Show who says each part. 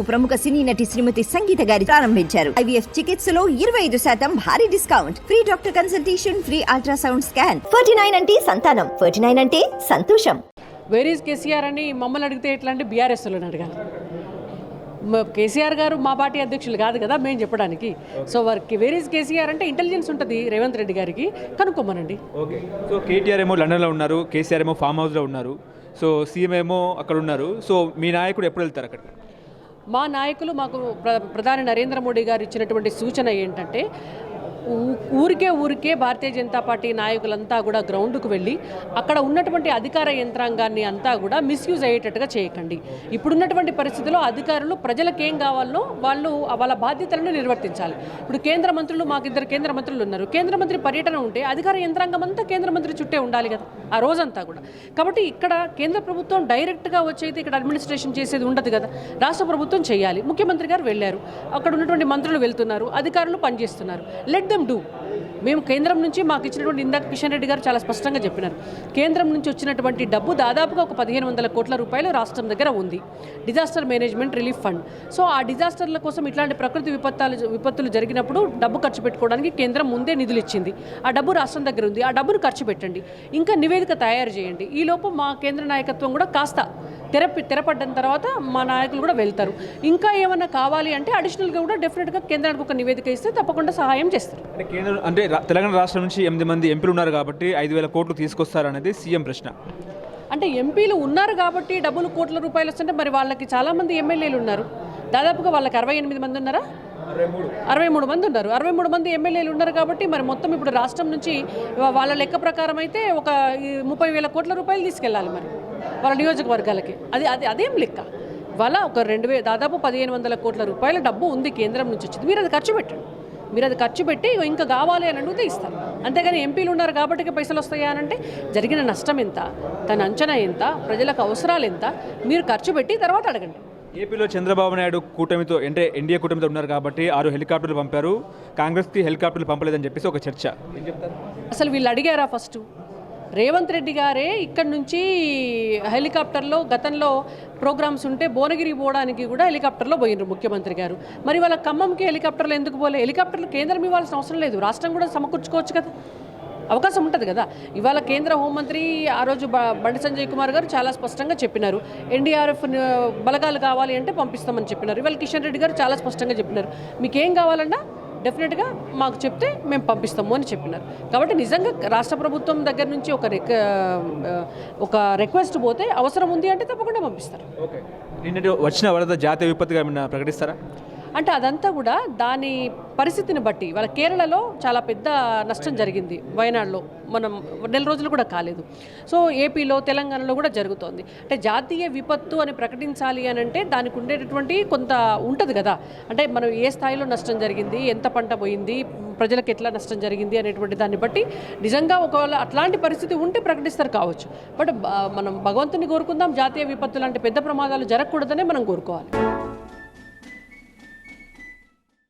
Speaker 1: ప్రముఖ సినీ నటి శ్రీమతి సంగీత గారి ప్రారంభించారు. ఐవీఎఫ్ చికిత్సలో ఇరవై ఐదు శాతం భారీ discount. Free doctor consultation free ultrasound scan. Ferty nine అంటే సంతానం. ఫర్టీ నైన్ అంటే సంతోషం.
Speaker 2: వేర్ ఈజ్ కేసీఆర్ అని మమ్మల్ని అడిగితే ఎట్లా అంటే బీఆర్ఎస్ వాళ్ళని అడగాలి? మ- కేసీఆర్ గారు మా పార్టీ అధ్యక్షులు కాదు కదా మేము చెప్పడానికి. సో వారికి వేర్ ఈజ్ కేసీఆర్ అంటే ఇంటెలిజెన్స్ ఉంటుంది రేవంత్ రెడ్డి గారికి. కనుక్కోమనండి.
Speaker 3: ఓకే సో కేటీఆర్ ఏమో లండన్లో ఉన్నారు కేసీఆర్ ఏమో ఫామ్ హౌస్లో ఉన్నారు. సో సీఎం ఏమో అక్కడ ఉన్నారు. సో మీ నాయకుడు ఎప్పుడు వెళ్తారు అక్కడ
Speaker 2: మా నాయకులు మాకు ప్ర ప్రధాని నరేంద్ర మోడీ గారు ఇచ్చినటువంటి సూచన ఏంటంటే ఊరికే ఊరికే భారతీయ జనతా పార్టీ నాయకులంతా కూడా గ్రౌండ్కు వెళ్ళి అక్కడ ఉన్నటువంటి అధికార యంత్రాంగాన్ని అంతా కూడా మిస్యూజ్ అయ్యేటట్టుగా చేయకండి. ఇప్పుడున్నటువంటి పరిస్థితిలో అధికారులు ప్రజలకు ఏం కావాలో వాళ్ళు వాళ్ళ బాధ్యతలను నిర్వర్తించాలి. ఇప్పుడు కేంద్ర మంత్రులు మాకు ఇద్దరు కేంద్ర మంత్రులు ఉన్నారు. కేంద్ర మంత్రి పర్యటన ఉంటే అధికార యంత్రాంగం అంతా కేంద్ర మంత్రి చుట్టే ఉండాలి కదా ఆ రోజంతా కూడా. కాబట్టి ఇక్కడ కేంద్ర ప్రభుత్వం డైరెక్ట్గా వచ్చైతే ఇక్కడ అడ్మినిస్ట్రేషన్ చేసేది ఉండదు కదా. రాష్ట్ర ప్రభుత్వం చేయాలి. ముఖ్యమంత్రి గారు వెళ్ళారు. అక్కడ ఉన్నటువంటి మంత్రులు వెళ్తున్నారు. అధికారులు పనిచేస్తున్నారు. Let them do? మేము కేంద్రం నుంచి మాకు ఇచ్చినటువంటి ఇందాక కిషన్ రెడ్డి గారు చాలా స్పష్టంగా చెప్పినారు. కేంద్రం నుంచి వచ్చినటువంటి డబ్బు దాదాపుగా ఒక పదిహేను వందల కోట్ల రూపాయలు రాష్ట్రం దగ్గర ఉంది. Disaster management relief fund so ఆ డిజాస్టర్ల కోసం ఇట్లాంటి ప్రకృతి విపత్తాలు విపత్తులు జరిగినప్పుడు డబ్బు ఖర్చు పెట్టుకోవడానికి కేంద్రం ముందే నిధులు ఇచ్చింది. ఆ డబ్బు రాష్ట్రం దగ్గర ఉంది. ఆ డబ్బును ఖర్చు పెట్టండి. ఇంకా నివేదిక తయారు చేయండి. ఈ లోపు మా కేంద్ర నాయకత్వం కూడా కాస్త తెరపి తెరపడ్డం తర్వాత మా నాయకులు కూడా వెళ్తారు. ఇంకా ఏమైనా కావాలి అంటే అడిషనల్గా కూడా డెఫినెట్గా కేంద్రానికి ఒక నివేదిక ఇస్తే తప్పకుండా సహాయం చేస్తారు.
Speaker 3: అంటే తెలంగాణ రాష్ట్రం నుంచి ఎనిమిది మంది ఎంపీలు ఉన్నారు కాబట్టి ఐదు వేల కోట్లు తీసుకొస్తారనేది సీఎం ప్రశ్న.
Speaker 2: అంటే ఎంపీలు ఉన్నారు కాబట్టి డబ్బులు కోట్ల రూపాయలు వస్తుంటే మరి వాళ్ళకి చాలామంది ఎమ్మెల్యేలు ఉన్నారు. దాదాపుగా వాళ్ళకి అరవై ఎనిమిది మంది ఉన్నారా? అరవై మూడు మంది ఉన్నారు. అరవై మూడు మంది ఎమ్మెల్యేలు ఉన్నారు కాబట్టి మరి మొత్తం ఇప్పుడు రాష్ట్రం నుంచి వాళ్ళ లెక్క ప్రకారం అయితే ఒక ఈ ముప్పై వేల కోట్ల రూపాయలు తీసుకెళ్ళాలి మరి వాళ్ళ నియోజకవర్గాలకి. అది అది అదేం లెక్క? వాళ్ళ ఒక రెండు దాదాపు పదిహేను వందల కోట్ల రూపాయల డబ్బు ఉంది కేంద్రం నుంచి వచ్చింది. మీరు అది ఖర్చు పెట్టండి. మీరు అది ఖర్చు పెట్టి ఇంకా కావాలి అని అడిగితే ఇస్తారు. అంతేగాని ఎంపీలు ఉన్నారు కాబట్టి పైసలు వస్తాయా అని అంటే జరిగిన నష్టం ఎంత తన అంచనా ఎంత ప్రజలకు అవసరాలు ఎంత మీరు ఖర్చు పెట్టి తర్వాత అడగండి.
Speaker 3: ఏపీలో చంద్రబాబు నాయుడు కూటమితో అంటే ఎన్డీఏ కూటమితో ఉన్నారు కాబట్టి ఆరు హెలికాప్టర్లు పంపారు. కాంగ్రెస్కి హెలికాప్టర్లు పంపలేదని చెప్పేసి ఒక చర్చ.
Speaker 2: అసలు వీళ్ళు అడిగారా ఫస్ట్? రేవంత్ రెడ్డి గారే ఇక్కడ నుంచి హెలికాప్టర్లో గతంలో ప్రోగ్రామ్స్ ఉంటే భువనగిరి పోవడానికి కూడా హెలికాప్టర్లో పోయినారు ముఖ్యమంత్రి గారు. మరి వాళ్ళ ఖమ్మంకి హెలికాప్టర్లు ఎందుకు పోలే? హెలికాప్టర్లు కేంద్రం ఇవ్వాల్సిన అవసరం లేదు. రాష్ట్రం కూడా సమకూర్చుకోవచ్చు కదా. అవకాశం ఉంటుంది కదా. ఇవాళ కేంద్ర హోంమంత్రి ఆ రోజు బండి సంజయ్ కుమార్ గారు చాలా స్పష్టంగా చెప్పినారు. ఎన్డీఆర్ఎఫ్ బలగాలు కావాలి అంటే పంపిస్తామని చెప్పినారు. ఇవాళ కిషన్ రెడ్డి గారు చాలా స్పష్టంగా చెప్పినారు. మీకేం కావాలన్నా డెఫినెట్గా మాకు చెప్తే మేము పంపిస్తాము అని చెప్పినారు. కాబట్టి నిజంగా రాష్ట్ర ప్రభుత్వం దగ్గర నుంచి ఒక రిక ఒక రిక్వెస్ట్ పోతే అవసరం ఉంది అంటే తప్పకుండా పంపిస్తారు.
Speaker 3: ఓకే. నిన్నటి వచ్చిన వరద జాతీయ విపత్తుగా ప్రకటిస్తారా?
Speaker 2: అంటే అదంతా కూడా దాని పరిస్థితిని బట్టి. వాళ్ళ కేరళలో చాలా పెద్ద నష్టం జరిగింది వయనాడులో. మనం నెల రోజులు కూడా కాలేదు. సో ఏపీలో తెలంగాణలో కూడా జరుగుతోంది. అంటే జాతీయ విపత్తు అని ప్రకటించాలి అని అంటే దానికి ఉండేటటువంటి కొంత ఉంటుంది కదా. అంటే మనం ఏ స్థాయిలో నష్టం జరిగింది ఎంత పంట పోయింది ప్రజలకు ఎట్లా నష్టం జరిగింది అనేటువంటి దాన్ని బట్టి నిజంగా ఒకవేళ అట్లాంటి పరిస్థితి ఉంటే ప్రకటిస్తారు కావచ్చు. బట్ మనం భగవంతుని కోరుకుందాం. జాతీయ విపత్తు లాంటి పెద్ద ప్రమాదాలు జరగకూడదనే మనం కోరుకోవాలి.